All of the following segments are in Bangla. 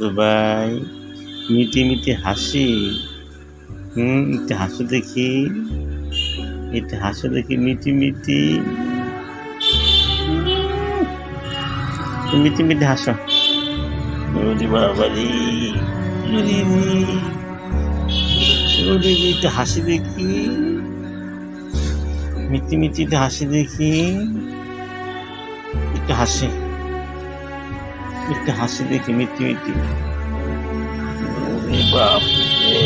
দাদু ভাই, মিটি মিটি হাসি। হুম, একটু হাসো দেখি। একটু হাসো দেখি, মিটি মিটি। মিটি মিটি হাসো। ওরে বাবারি ওরে। ওরে একটু হাসি দেখি। মিটি মিটি একটু হাসি দেখি। একটু হাসি। একটু হাসি দেখি মিটি মিটি ওরে বাপ রে।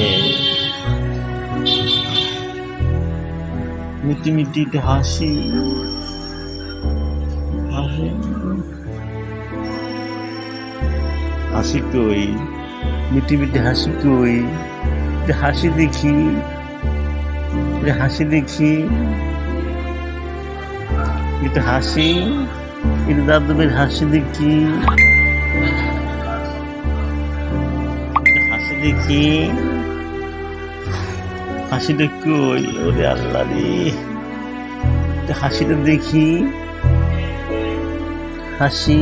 মিটি মিটি একটু হাসি হাসি কই মিটি মিটি হাসি কই একটু হাসি দেখি হাসি দেখি। একটু হাসি একটু দাদু বের হাসি দেখি। দেখি। হাসিটা কই? ওরে আল্লাহ রে। হাসিটা দেখি। হাসি।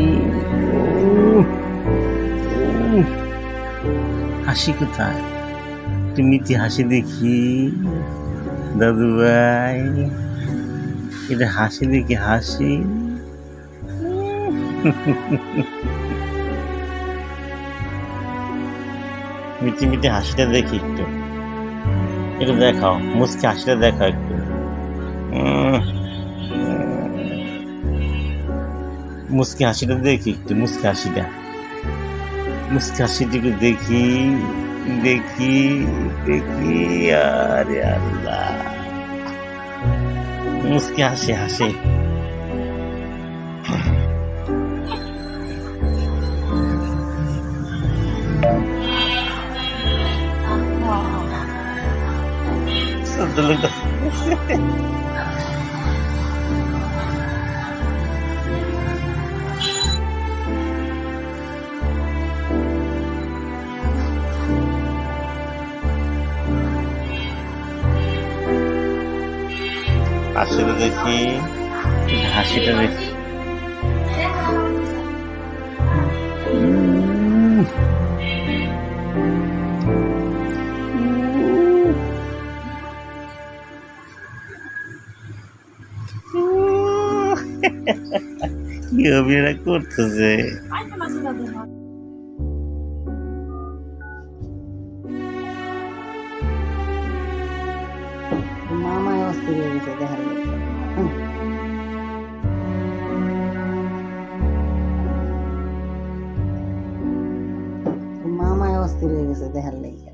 হাসি কোথায়? তুমি কি হাসি দেখি। দাদু ভাই, এটা হাসি দেখি, হাসি। মিটি মিটি হাসিটা দেখি একটু। একটু দেখাও মুসকে হাসিটা দেখাও একটু। মুসকে হাসিটা দেখি একটু মুসকে হাসিটা। মুসকে হাসিটা একটু দেখি দেখি দেখি, আরে আল্লাহ। মুসকে হাসি হাসি। হাসিটা দেখি হাসিটা দেখি। কি অভিনয় করতেছে মামায় অস্থির হয়ে গেছে দেখার। হুম। মামায় অস্থির হয়ে গেছে, দেখার লেগে।